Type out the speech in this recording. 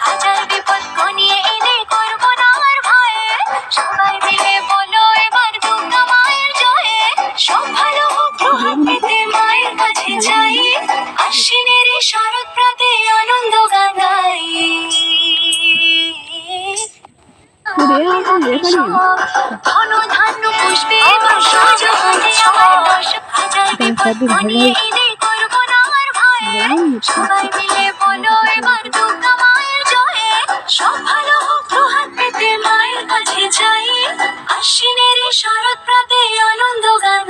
হাজার বিপদ ঘনিয়ে এলে করব না আর ভয়ে। সবাই মিলে বলো এবার দুর্গা মায়ের জয়ে। সব ভালো হোক পেতে মায়ের কাছে যাই। আশ্বিনের শরৎ প্রাতে আনন্দ গানাই ধন ধান্য পুষ্পে এবার সাজাতে আমার দশ হাজার বিপদ ঘনিয়ে শরৎ প্রাতে আনন্দ গান।